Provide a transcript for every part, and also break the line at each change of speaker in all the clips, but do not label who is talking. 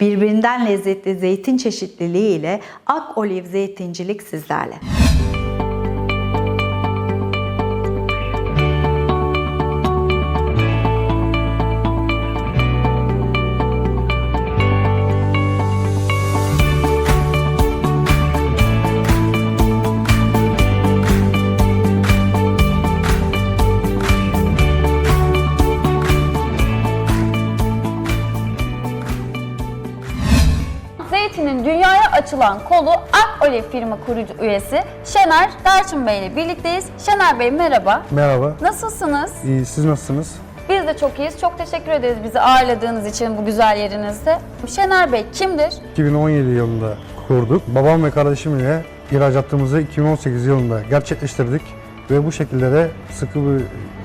Birbirinden lezzetli zeytin çeşitliliği ile Ak Oliv Zeytincilik sizlerle.
Zeytin'in dünyaya açılan kolu Ak Olive firma kurucu üyesi Şener Darçın Bey ile birlikteyiz. Şener Bey merhaba.
Merhaba.
Nasılsınız?
İyi, siz nasılsınız?
Biz de çok iyiyiz. Çok teşekkür ederiz bizi ağırladığınız için bu güzel yerinizde. Şener Bey kimdir?
2017 yılında kurduk. Babam ve kardeşim ile ihracatımızı 2018 yılında gerçekleştirdik ve bu şekilde de sıkı bir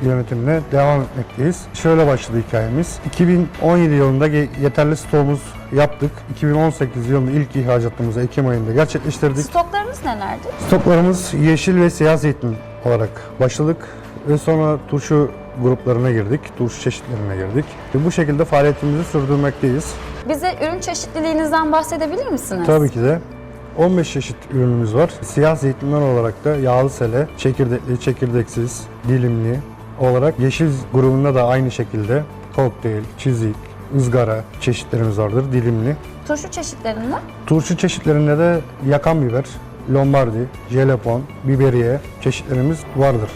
yönetimle devam etmekteyiz. Şöyle başladı hikayemiz. 2017 yılında yeterli stoğumuz yaptık. 2018 yılında ilk ihracatımızı Ekim ayında gerçekleştirdik.
Stoklarınız nelerdir?
Stoklarımız yeşil ve siyah zeytin olarak başladık ve sonra turşu gruplarına girdik, turşu çeşitlerine girdik. Ve bu şekilde faaliyetimizi sürdürmekteyiz.
Bize ürün çeşitliliğinizden bahsedebilir misiniz?
Tabii ki de 15 çeşit ürünümüz var. Siyah zeytinler olarak da yağlı sele, çekirdekli, çekirdeksiz, dilimli olarak yeşil grubunda da aynı şekilde kokteyl, çizik, ızgara çeşitlerimiz vardır, dilimli.
Turşu çeşitlerinde
Turşu çeşitlerinde de yakan biber, lombardi, jelepon, biberiye çeşitlerimiz vardır.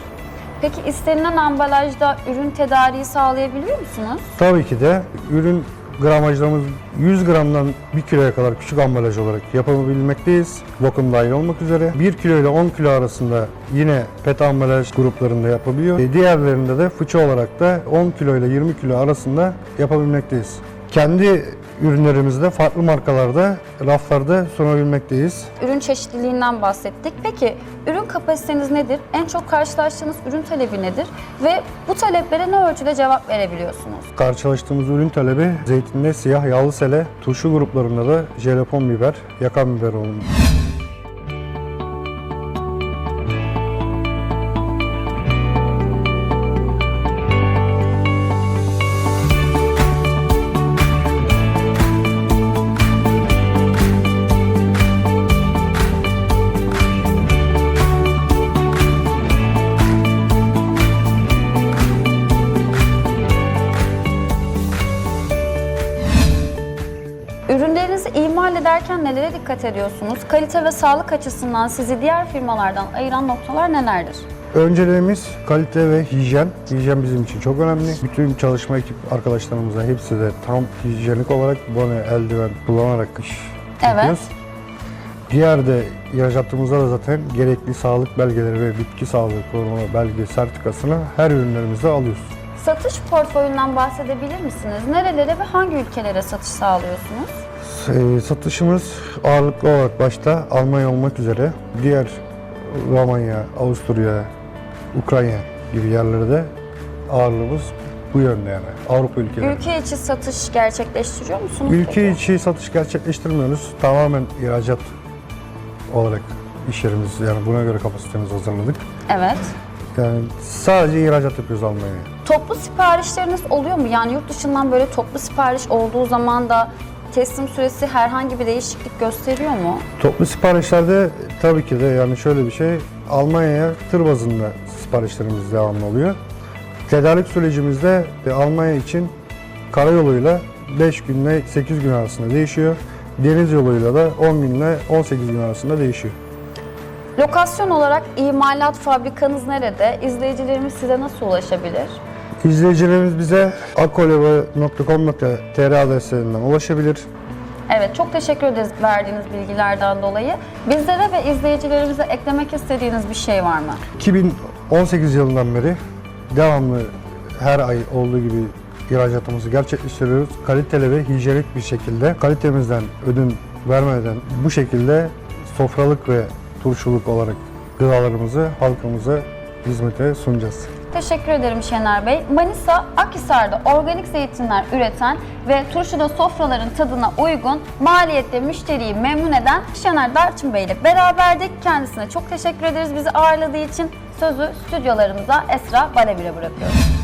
Peki istenilen ambalajda ürün tedariği sağlayabiliyor musunuz?
Tabii ki de ürün gramajlarımız 100 gramdan 1 kiloya kadar küçük ambalaj olarak yapabilmekteyiz. Vakum dahil olmak üzere. 1 kilo ile 10 kilo arasında yine pet ambalaj gruplarında yapabiliyor. E, Diğerlerinde de fıçı olarak da 10 kilo ile 20 kilo arasında yapabilmekteyiz. Kendi ürünlerimizde farklı markalarda raflarda sunabilmekteyiz.
Ürün çeşitliliğinden bahsettik. Peki ürün kapasiteniz nedir? En çok karşılaştığınız ürün talebi nedir? Ve bu taleplere ne ölçüde cevap verebiliyorsunuz?
Karşılaştığımız ürün talebi zeytinde siyah yağlı sele, turşu gruplarında da jelepon biber, yakan biber olmuş.
Ürünlerinizi imal ederken nelere dikkat ediyorsunuz? Kalite ve sağlık açısından sizi diğer firmalardan ayıran noktalar nelerdir?
Önceliğimiz kalite ve hijyen. Hijyen bizim için çok önemli. Bütün çalışma ekip arkadaşlarımıza hepsi de tam hijyenik olarak bone, eldiven kullanarak iş
Evet.
yapıyoruz. Diğer de ihracatımızda da zaten gerekli sağlık belgeleri ve bitki sağlığı koruma belge sertifikasını her ürünlerimizde alıyoruz.
Satış portföyünden bahsedebilir misiniz? Nerelere ve hangi ülkelere satış sağlıyorsunuz?
E, satışımız ağırlıklı olarak başta Almanya olmak üzere diğer Romanya, Avusturya, Ukrayna gibi yerlerde ağırlığımız bu yönde yani Avrupa ülkeleri.
Ülke içi satış gerçekleştiriyor musunuz?
Ülke
peki?
içi satış gerçekleştirmiyoruz. Tamamen ihracat olarak iş yerimiz yani buna göre kapasitemizi hazırladık.
Evet.
Yani sadece ihracat yapıyoruz Almanya'ya.
Toplu siparişleriniz oluyor mu? Yani yurt dışından böyle toplu sipariş olduğu zaman da teslim süresi herhangi bir değişiklik gösteriyor mu?
Toplu siparişlerde tabii ki de yani şöyle bir şey Almanya'ya tır bazında siparişlerimiz devamlı oluyor. Tedarik sürecimizde de Almanya için karayoluyla 5 günle 8 gün arasında değişiyor. Deniz yoluyla da 10 günle 18 gün arasında değişiyor.
Lokasyon olarak imalat fabrikanız nerede? İzleyicilerimiz size nasıl ulaşabilir?
İzleyicilerimiz bize akoleva.com.tr adreslerinden ulaşabilir.
Evet, çok teşekkür ederiz verdiğiniz bilgilerden dolayı. Bizlere ve izleyicilerimize eklemek istediğiniz bir şey var mı?
2018 yılından beri devamlı her ay olduğu gibi ihracatımızı gerçekleştiriyoruz. Kaliteli ve hijyenik bir şekilde kalitemizden ödün vermeden bu şekilde sofralık ve turşuluk olarak gıdalarımızı halkımıza hizmete sunacağız.
Teşekkür ederim Şener Bey. Manisa, Akhisar'da organik zeytinler üreten ve turşuda sofraların tadına uygun, maliyette müşteriyi memnun eden Şener Darçın Bey ile beraberdik. Kendisine çok teşekkür ederiz bizi ağırladığı için. Sözü stüdyolarımıza Esra Balebir'e bırakıyoruz.